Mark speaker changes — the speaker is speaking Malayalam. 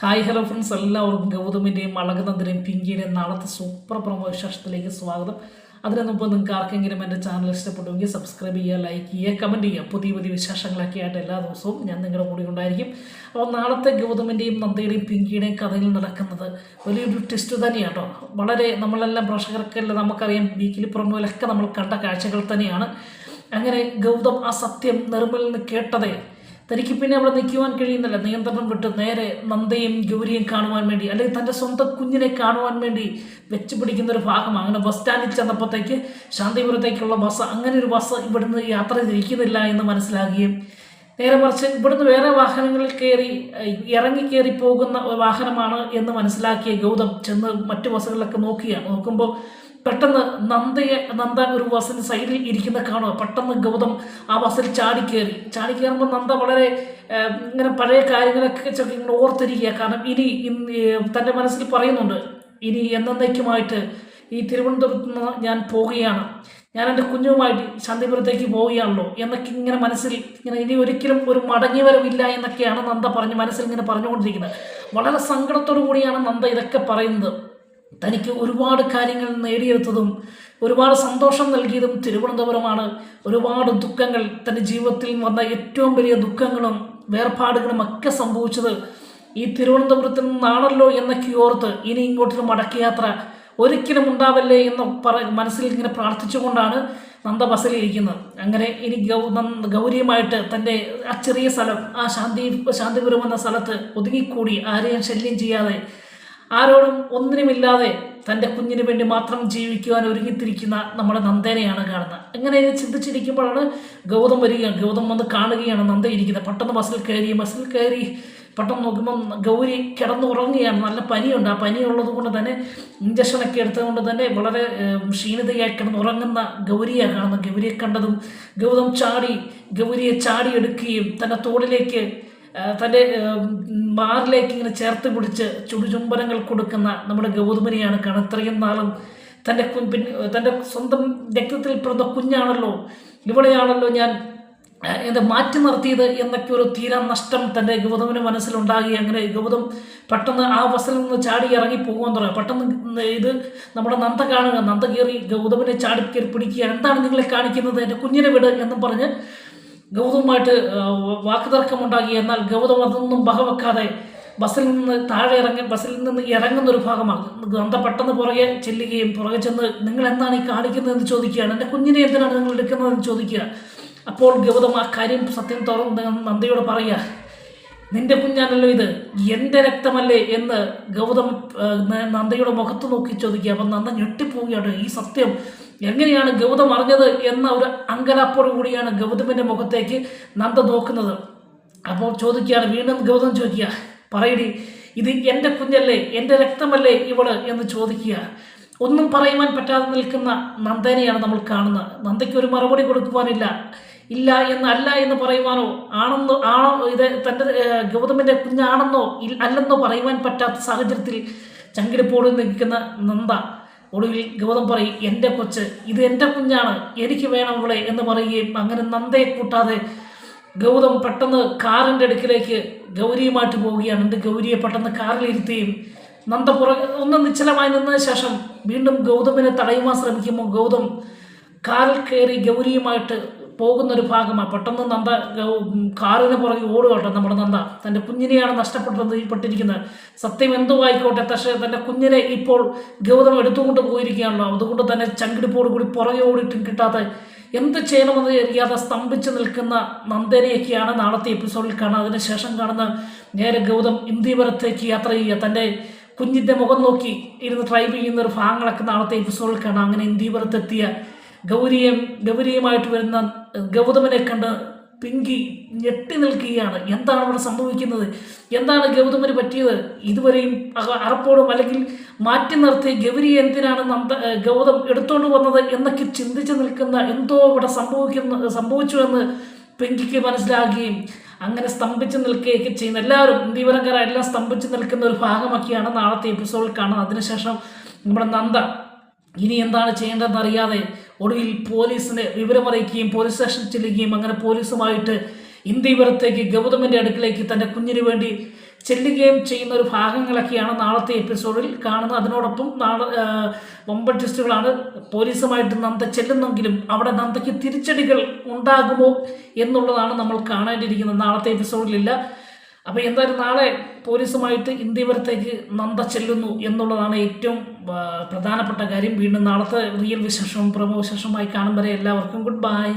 Speaker 1: ഹായ് ഹലോ ഫ്രണ്ട്സ് എല്ലാവർക്കും ഗൗതമിന്റെയും അളകനന്ദന്റെയും പിങ്കിയുടെയും നാളത്തെ സൂപ്പർ പ്രമോ വിശേഷത്തിലേക്ക് സ്വാഗതം. അതിനു മുമ്പ് നിങ്ങൾക്ക് ആർക്കെങ്കിലും എന്റെ ചാനൽ ഇഷ്ടപ്പെട്ടുവെങ്കിൽ സബ്സ്ക്രൈബ് ചെയ്യുക ലൈക്ക് ചെയ്യുക കമന്റ് ചെയ്യുക. പുതിയ പുതിയ വിശേഷങ്ങളൊക്കെ ആയിട്ട് എല്ലാ ദിവസവും ഞാൻ നിങ്ങളുടെ കൂടെ ഉണ്ടായിരിക്കും. അപ്പോൾ നാളത്തെ ഗൗതമിന്റെയും നന്ദയുടെയും പിങ്കിയുടെയും കഥയിൽ നടക്കുന്നത് വലിയൊരു ട്വിസ്റ്റ് തന്നെയാണ് കേട്ടോ. വളരെ നമ്മളെല്ലാം പ്രേക്ഷകർക്കെല്ലാം നമുക്കറിയാം വീക്കിലി പ്രൊമോയിലൊക്കെ നമ്മൾ കണ്ട കാഴ്ചകൾ തന്നെയാണ്. അങ്ങനെ ഗൗതം ആ സത്യം നിർമ്മലിൽ നിന്ന് കേട്ടതേ തനിക്ക് പിന്നെ അവിടെ നിൽക്കുവാൻ കഴിയുന്നില്ല. നിയന്ത്രണം വിട്ട് നേരെ നന്ദയും ഗൗരിയും കാണുവാൻ വേണ്ടി അല്ലെങ്കിൽ തന്റെ സ്വന്തം കുഞ്ഞിനെ കാണുവാൻ വേണ്ടി വെച്ച് പിടിക്കുന്ന ഒരു ഭാഗമാണ് അങ്ങനെ ബസ് സ്റ്റാൻഡിൽ ചെന്നപ്പോഴത്തേക്ക് ശാന്തിപുരത്തേക്കുള്ള ബസ് അങ്ങനെ ഒരു ബസ് ഇവിടുന്ന് യാത്ര തിരിക്കുന്നില്ല എന്ന് മനസ്സിലാകുകയും നേരെ മറിച്ച് ഇവിടുന്ന് വേറെ വാഹനങ്ങളിൽ കയറി ഇറങ്ങി കയറി പോകുന്ന വാഹനമാണ് എന്ന് മനസ്സിലാക്കിയ ഗൗതം ചെന്ന് മറ്റു ബസ്സുകളിലൊക്കെ നോക്കുകയാണ് നോക്കുമ്പോൾ പെട്ടെന്ന് നന്ദയെ നന്ദ ഒരു ബസ്സിന് സൈഡിൽ ഇരിക്കുന്ന കാണുക. പെട്ടെന്ന് ഗൗതം ആ ബസ്സിൽ ചാടിക്കയറി ചാടിക്കയറുമ്പോൾ നന്ദ വളരെ ഇങ്ങനെ പഴയ കാര്യങ്ങളൊക്കെ ഇങ്ങനെ ഓർത്തിരിക്കുക. കാരണം ഇനി തന്റെ മനസ്സിൽ പറയുന്നുണ്ട് ഇനി എന്നേക്കുമായിട്ട് ഈ തിരുവനന്തപുരത്ത് നിന്ന് ഞാൻ പോവുകയാണ്. ഞാൻ എന്റെ കുഞ്ഞുമായിട്ട് ശാന്തിപുരത്തേക്ക് പോവുകയാണല്ലോ എന്നൊക്കെ ഇങ്ങനെ മനസ്സിൽ ഇങ്ങനെ ഇനി ഒരിക്കലും ഒരു മടങ്ങി വരവില്ല എന്നൊക്കെയാണ് നന്ദ പറഞ്ഞ് മനസ്സിൽ ഇങ്ങനെ പറഞ്ഞുകൊണ്ടിരിക്കുന്നത്. വളരെ സങ്കടത്തോടു കൂടിയാണ് നന്ദ ഇതൊക്കെ പറയുന്നത്. തനിക്ക് ഒരുപാട് കാര്യങ്ങൾ നേടിയെടുത്തതും ഒരുപാട് സന്തോഷം നൽകിയതും തിരുവനന്തപുരമാണ്. ഒരുപാട് ദുഃഖങ്ങൾ തന്റെ ജീവിതത്തിൽ വന്ന ഏറ്റവും വലിയ ദുഃഖങ്ങളും വേർപാടുകളും ഒക്കെ സംഭവിച്ചത് ഈ തിരുവനന്തപുരത്ത് നിന്നാണല്ലോ എന്നൊക്കെ ഓർത്ത് ഇനി ഇങ്ങോട്ടൊരു മടക്കയാത്ര ഒരിക്കലും ഉണ്ടാവല്ലേ എന്ന് പറ മനസ്സിൽ ഇങ്ങനെ പ്രാർത്ഥിച്ചുകൊണ്ടാണ് നന്ദ ബസ്സിലിരിക്കുന്നത്. അങ്ങനെ ഇനി ഗൗ ഗൗരിയുമായിട്ട് തന്റെ ആ ചെറിയ സ്ഥലം ആ ശാന്തി ശാന്തിപുരം എന്ന സ്ഥലത്ത് ഒതുങ്ങിക്കൂടി ആരെയും ശല്യം ചെയ്യാതെ ആരോടും ഒന്നിനുമില്ലാതെ തന്റെ കുഞ്ഞിന് വേണ്ടി മാത്രം ജീവിക്കുവാൻ ഒരുങ്ങിത്തിരിക്കുന്ന നമ്മുടെ നന്ദേനെയാണ് കാണുന്നത്. അങ്ങനെ ചിന്തിച്ചിരിക്കുമ്പോഴാണ് ഗൗതം വരികയാണ് ഗൗതം വന്ന് കാണുകയാണ് നന്ദ ഇരിക്കുന്നത്. പെട്ടെന്ന് ബസ്സിൽ കയറി ബസ്സിൽ കയറി പെട്ടെന്ന് നോക്കുമ്പം ഗൗരി കിടന്നുറങ്ങുകയാണ്. നല്ല പനിയുണ്ട്. ആ പനി ഉള്ളത് കൊണ്ട് തന്നെ ഇഞ്ചക്ഷനൊക്കെ എടുത്തതുകൊണ്ട് തന്നെ വളരെ ക്ഷീണിതയായി കിടന്നുറങ്ങുന്ന ഗൗരിയെ കാണുന്നത് ഗൗരിയെ കണ്ടതും ഗൗതം ചാടി ഗൗരിയെ ചാടിയെടുക്കുകയും തന്റെ തോളിലേക്ക് ആ, തന്റെ മാറിലേക്ക് ഇങ്ങനെ ചേർത്ത് പിടിച്ച് ചുടുചുംബനങ്ങൾ കൊടുക്കുന്ന നമ്മുടെ ഗൗതമനെയാണ് കാണുന്നത് ഇത്രയും നാളും തന്റെ പിന്നെ തന്റെ സ്വന്തം വ്യക്തിത്വത്തിൽ പിറന്ന കുഞ്ഞാണല്ലോ. ഇവളെയാണല്ലോ ഞാൻ എന്താ മാറ്റി നിർത്തിയത് എന്നൊക്കെ ഒരു തീരാ നഷ്ടം തന്റെ ഗൗതമിന് മനസ്സിലുണ്ടാകി. അങ്ങനെ ഗൗതം പെട്ടെന്ന് ആ ബസ്സിൽ നിന്ന് ചാടി ഇറങ്ങി പോകുമെന്ന് പറയാം പെട്ടെന്ന് ഇത് നമ്മുടെ നന്ദ കാണുക. നന്ദ കയറി ഗൗതമിനെ ചാടി കയറി പിടിക്കുക. എന്താണ് നിങ്ങളെ കാണിക്കുന്നത്? എന്റെ കുഞ്ഞിനെ വിട് എന്നും പറഞ്ഞ് ഗൗതവുമായിട്ട് ആ, വാക്കുതർക്കമുണ്ടാക്കി എന്നാൽ ഗൗതം അതൊന്നും ബഹവെക്കാതെ ബസ്സിൽ നിന്ന് താഴെ ഇറങ്ങി ബസ്സിൽ നിന്ന് ഇറങ്ങുന്ന ഒരു ഭാഗമാണ്. നന്ദ പെട്ടെന്ന് പുറകെ ചെല്ലുകയും പുറകെ ചെന്ന് നിങ്ങൾ എന്താണ് ഈ കാണിക്കുന്നതെന്ന് ചോദിക്കുകയാണ്. എന്റെ കുഞ്ഞിനെ എന്തിനാണ് നിങ്ങൾ എടുക്കുന്നതെന്ന് ചോദിക്കുക. അപ്പോൾ ഗൗതം ആ കാര്യം സത്യം തുറന്ന് നന്ദയോട് പറയുക നിന്റെ കുഞ്ഞാണല്ലോ ഇത്. എന്റെ രക്തമല്ലേ? എന്ന് ഗൗതം നന്ദയുടെ മുഖത്ത് നോക്കി ചോദിക്കുക. അപ്പം നന്ദ ഞെട്ടിപ്പോവുകയാണ്. ഈ സത്യം എങ്ങനെയാണ് ഗൗതം അറിഞ്ഞത് എന്ന ഒരു അങ്കലാപ്പോടു കൂടിയാണ് ഗൗതമിന്റെ മുഖത്തേക്ക് നന്ദ നോക്കുന്നത്. അപ്പോൾ ചോദിക്കുകയാണ് വീണ്ടും ഗൗതം ചോദിക്കുക പറയടി ഇത് എന്റെ കുഞ്ഞല്ലേ എന്റെ രക്തമല്ലേ ഇവൾ എന്ന് ചോദിക്കുക. ഒന്നും പറയുവാൻ പറ്റാതെ നിൽക്കുന്ന നന്ദനെയാണ് നമ്മൾ കാണുന്നത്. നന്ദയ്ക്ക് ഒരു മറുപടി കൊടുക്കുവാനില്ല. ഇല്ല എന്നല്ല എന്ന് പറയുവാനോ ആണെന്നോ ആണോ ഇത് തന്റെ ഗൗതമിന്റെ കുഞ്ഞാണെന്നോ അല്ലെന്നോ പറയുവാൻ പറ്റാത്ത സാഹചര്യത്തിൽ ചങ്കിടിപ്പോട് നിൽക്കുന്ന നന്ദ ഒടുവിൽ ഗൗതം പറയും എന്റെ കൊച്ച് ഇത് എന്റെ കുഞ്ഞാണ് എനിക്ക് വേണം ഇവളെ എന്ന് പറയുകയും അങ്ങനെ നന്ദയെ കൂട്ടാതെ ഗൗതം പെട്ടെന്ന് കാറിന്റെ അടുക്കിലേക്ക് ഗൗരിയുമായിട്ട് പോവുകയാണ്. എന്റെ ഗൗരിയെ പെട്ടെന്ന് കാറിലിരുത്തുകയും നന്ദ പുറകെ ഒന്ന് നിശ്ചലമായി നിന്നതിന് ശേഷം വീണ്ടും ഗൗതമിനെ തടയുവാൻ ശ്രമിക്കുമ്പോൾ ഗൗതം കാറിൽ കയറി ഗൗരിയുമായിട്ട് പോകുന്ന ഒരു ഭാഗമാണ് പെട്ടെന്ന് നന്ദ കാറിന് പുറകെ ഓടുകട്ടെ നമ്മുടെ നന്ദ. തന്റെ കുഞ്ഞിനെയാണ് നഷ്ടപ്പെട്ടത് പെട്ടിരിക്കുന്നത്. സത്യം എന്തോ ആയിക്കോട്ടെ പക്ഷേ തന്റെ കുഞ്ഞിനെ ഇപ്പോൾ ഗൗതം എടുത്തുകൊണ്ട് പോയിരിക്കുകയാണല്ലോ. അതുകൊണ്ട് തന്നെ ചങ്കിടിപ്പോട് കൂടി പുറകെ ഓടിയിട്ടും കിട്ടാതെ എന്ത് ചെയ്യണമെന്ന് അറിയാതെ സ്തംഭിച്ച് നിൽക്കുന്ന നന്ദനെയൊക്കെയാണ് നാളത്തെ എപ്പിസോഡിൽ കാണുക അതിനുശേഷം കാണുന്ന നേരെ ഗൗതം ഇന്ത്യപുരത്തേക്ക് യാത്ര ചെയ്യുക. തന്റെ കുഞ്ഞിന്റെ മുഖം നോക്കി ഇരുന്ന് ഡ്രൈവ് ചെയ്യുന്ന ഒരു ഭാഗങ്ങളൊക്കെ നാളത്തെ എപ്പിസോഡിൽ കാണാം. അങ്ങനെ ഇന്ത്യപുരത്തെത്തിയ ഗൗരിയും ഗൗരിയുമായിട്ട് വരുന്ന ഗൗതമനെ കണ്ട് പിങ്കി ഞെട്ടി നിൽക്കുകയാണ്. എന്താണ് അവിടെ സംഭവിക്കുന്നത്? എന്താണ് ഗൗതമന് പറ്റിയത്? ഇതുവരെയും അറപ്പോടും അല്ലെങ്കിൽ മാറ്റി നിർത്തി ഗൗരി എന്തിനാണ് നന്ദ ഗൗതം എടുത്തുകൊണ്ട് വന്നത് എന്നൊക്കെ ചിന്തിച്ച് നിൽക്കുന്ന എന്തോ ഇവിടെ സംഭവിക്കുന്ന സംഭവിച്ചു എന്ന് പെങ്കിക്ക് മനസ്സിലാകുകയും അങ്ങനെ സ്തംഭിച്ച് നിൽക്കുകയൊക്കെ ചെയ്യുന്ന എല്ലാവരും ഇന്ത്യപരങ്കര എല്ലാം സ്തംഭിച്ച് നിൽക്കുന്ന ഒരു ഭാഗമൊക്കെയാണ് നാളത്തെ എപ്പിസോഡിൽ കാണുന്നത്. അതിനുശേഷം നമ്മുടെ നന്ദ ഇനി എന്താണ് ചെയ്യേണ്ടതെന്ന് അറിയാതെ ഒടുവിൽ പോലീസിനെ വിവരമറിയിക്കുകയും പോലീസ് സ്റ്റേഷനിൽ ചെല്ലുകയും അങ്ങനെ പോലീസുമായിട്ട് ഇന്ത്യപുരത്തേക്ക് ഗൗതമിന്റെ അടുക്കിലേക്ക് തന്റെ കുഞ്ഞിന് വേണ്ടി ചെല്ലുകയും ചെയ്യുന്ന ഒരു ഭാഗങ്ങളൊക്കെയാണ് നാളത്തെ എപ്പിസോഡിൽ കാണുന്നത്. അതിനോടൊപ്പം നാളെ ബൊമ്പ ടെസ്റ്റുകളാണ് പോലീസുമായിട്ട് നന്ദ ചെല്ലുന്നെങ്കിലും അവിടെ നന്ദയ്ക്ക് തിരിച്ചടികൾ ഉണ്ടാകുമോ എന്നുള്ളതാണ് നമ്മൾ കാണേണ്ടിയിരിക്കുന്നത്. നാളത്തെ എപ്പിസോഡിലില്ല അപ്പോൾ എന്തായാലും നാളെ പോലീസുമായിട്ട് ഇന്ത്യപുരത്തേക്ക് നന്ദ ചെല്ലുന്നു എന്നുള്ളതാണ് ഏറ്റവും പ്രധാനപ്പെട്ട കാര്യം. വീണ്ടും നാളത്തെ റിയൽ വിശേഷവും പ്രമോ വിശേഷവുമായി കാണും വരെ എല്ലാവർക്കും ഗുഡ് ബൈ.